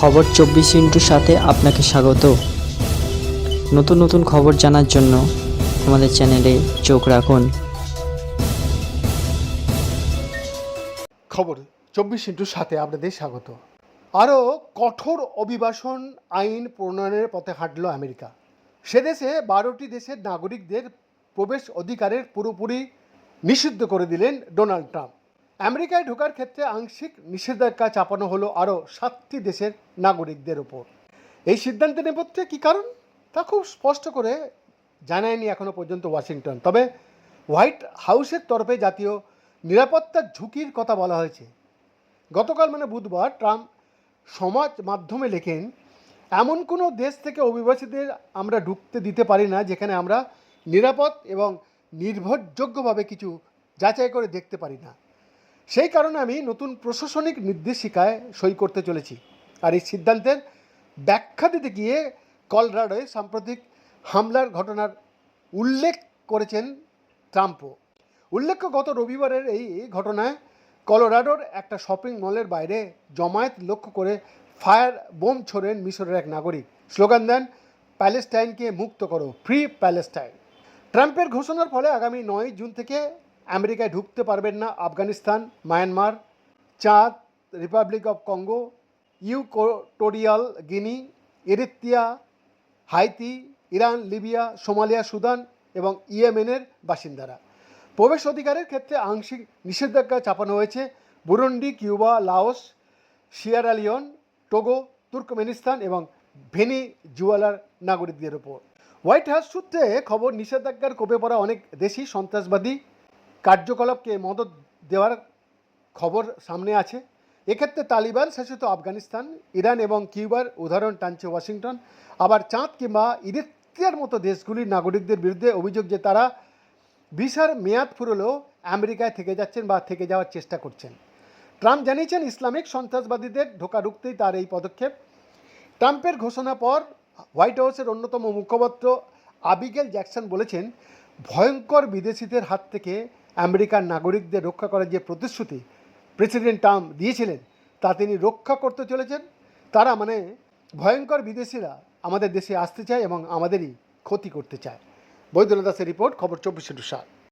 খবর চব্বিশ ইন্টুর সাথে আপনাকে স্বাগত। নতুন নতুন খবর জানার জন্য আমাদের চ্যানেলে চোখ রাখুন। খবর চব্বিশ ইন্টুর সাথে আপনাদের স্বাগত। আরও কঠোর অভিবাসন আইন প্রণয়নের পথে হাঁটল আমেরিকা। সে দেশে বারোটি দেশের নাগরিকদের প্রবেশ অধিকারের পুরোপুরি নিষিদ্ধ করে দিলেন ডোনাল্ড ট্রাম্প। আমেরিকায় ঢোকার ক্ষেত্রে আংশিক নিষেধাজ্ঞা চাপানো হলো আরও সাতটি দেশের নাগরিকদের ওপর। এই সিদ্ধান্তের নেপথ্যে কী কারণ? তা খুব স্পষ্ট করে জানায়নি এখনও পর্যন্ত ওয়াশিংটন। তবে হোয়াইট হাউসের তরফে জাতীয় নিরাপত্তার ঝুঁকির কথা বলা হয়েছে। গতকাল মানে বুধবার ট্রাম্প সমাজ মাধ্যমে লেখেন, এমন কোনো দেশ থেকে অভিবাসীদের আমরা ঢুকতে দিতে পারি না যেখানে আমরা নিরাপদ এবং নির্ভরযোগ্যভাবে কিছু যাচাই করে দেখতে পারি না। সেই কারণে আমি নতুন প্রশাসনিক নির্দেশিকায় সই করতে চলেছি। আর এই সিদ্ধান্তের ব্যাখ্যা দিতে গিয়ে কলরাডোয় সাম্প্রতিক হামলার ঘটনার উল্লেখ করেছেন ট্রাম্পও। উল্লেখ্য, গত রবিবারের এই ঘটনায় কলোরাডোর একটা শপিং মলের বাইরে জমায়েত লক্ষ্য করে ফায়ার বোম ছোড়েন মিশরের এক নাগরিক। স্লোগান দেন, প্যালেস্টাইনকে মুক্ত করো, ফ্রি প্যালেস্টাইন। ট্রাম্পের ঘোষণার ফলে আগামী নয় জুন থেকে আমেরিকায় ঢুকতে পারবেন না Afghanistan, Myanmar, Chad, Republic of Congo Equatorial Guinea, Eritrea, Haiti, Iran, Libya, Somalia, Sudan এবং ইয়েমেনের বাসিন্দারা। প্রবেশ অধিকারের ক্ষেত্রে আংশিক নিষেধাজ্ঞা চাপানো হয়েছে। Burundi, Cuba, Laos Sierra Leone Togo, Turkmenistan এবং ভেনিজুয়েলার নাগরিকদের ওপর হোয়াইট হাউস সূত্রে খবর, নিষেধাজ্ঞার কোপে পড়া অনেক দেশি সন্ত্রাসবাদী কার্যকলাপকে মদত দেওয়ার খবর সামনে আছে। এক্ষেত্রে তালিবান শাসিত আফগানিস্তান, ইরান এবং কিউবার উদাহরণ টানছে ওয়াশিংটন। আবার চাঁদ কিংবা ইরিত্রিয়ার মতো দেশগুলির নাগরিকদের বিরুদ্ধে অভিযোগ যে তারা ভিসার মেয়াদ ফুরলেও আমেরিকায় থেকে যাচ্ছেন বা থেকে যাওয়ার চেষ্টা করছেন। ট্রাম্প জানিয়েছেন, ইসলামিক সন্ত্রাসবাদীদের ঢোকা রুখতেই তার এই পদক্ষেপ। ট্রাম্পের ঘোষণা পর হোয়াইট হাউসের অন্যতম মুখপাত্র আবিগেল জ্যাকসন বলেছেন, ভয়ঙ্কর বিদেশিদের হাত থেকে আমেরিকার নাগরিকদের রক্ষা করার যে প্রতিশ্রুতি প্রেসিডেন্ট ট্রাম্প দিয়েছিলেন, তা তিনি রক্ষা করতে চলেছেন। তারা মানে ভয়ঙ্কর বিদেশিরা আমাদের দেশে আসতে চায় এবং আমাদেরই ক্ষতি করতে চায়। বৈদ্যনাথ দাসের রিপোর্ট, খবর চব্বিশ সাত।